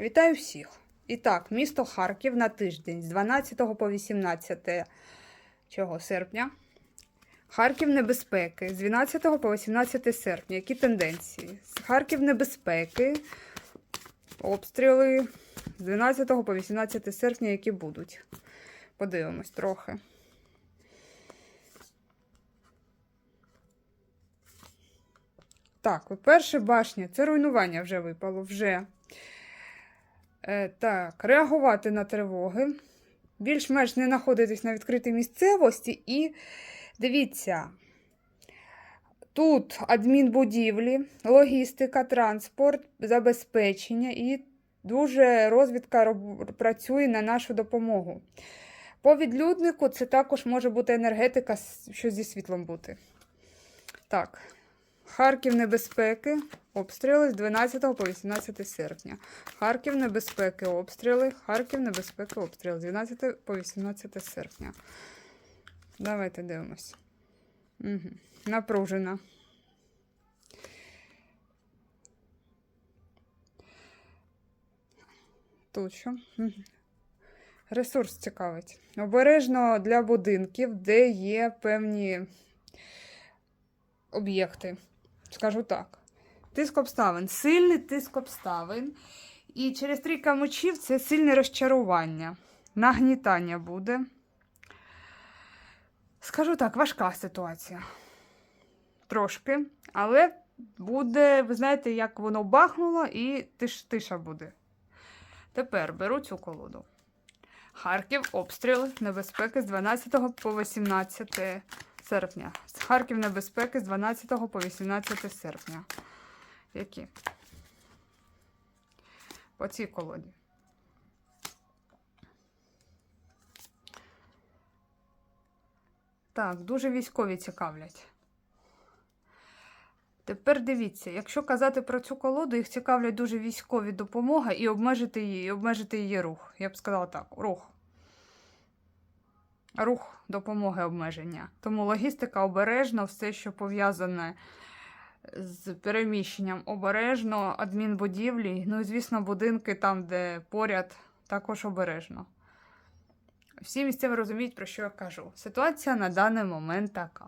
Вітаю всіх! І так, місто Харків на тиждень з 12 по 18 чого, серпня. Харків небезпеки з 12 по 18 серпня. Які тенденції? Харків небезпеки, обстріли з 12 по 18 серпня, які будуть. Подивимось трохи. Так, перша башня це руйнування вже випало. Вже. Е, так, реагувати на тривоги. Більш-менш не знаходитись на відкритій місцевості. І дивіться, тут адмінбудівлі, логістика, транспорт, забезпечення і дуже розвідка працює на нашу допомогу. По відлюднику це також може бути енергетика, що зі світлом бути. Так. Харків небезпеки, обстріли з 12 по 18 серпня. Харків небезпеки, обстріли. Харків небезпеки, обстріли з 12 по 18 серпня. Давайте дивимось. Угу. Напружена. Тут що? Ресурс цікавить. Обережно для будинків, де є певні об'єкти. Скажу так. Тиск обставин. Сильний тиск обставин. І через трійка мечів це сильне розчарування. Нагнітання буде. Скажу так, важка ситуація. Трошки. Але буде, ви знаєте, як воно бахнуло, і тиш, тиша буде. Тепер беру цю колоду. Харків, обстріли, небезпеки з 12 по 18 серпня. Харків небезпеки з 12 по 18 серпня. Які? По цій колоді. Так, дуже військові цікавлять. Тепер дивіться, якщо казати про цю колоду, їх цікавлять дуже військові допомога і обмежити її, і обмежити її рух. Я б сказала так, рух. Рух допомоги обмеження. Тому логістика обережно, все, що пов'язане з переміщенням обережно, адмінбудівлі, ну і, звісно, будинки там, де поряд, також обережно. Всі місцеві розуміють, про що я кажу. Ситуація на даний момент така.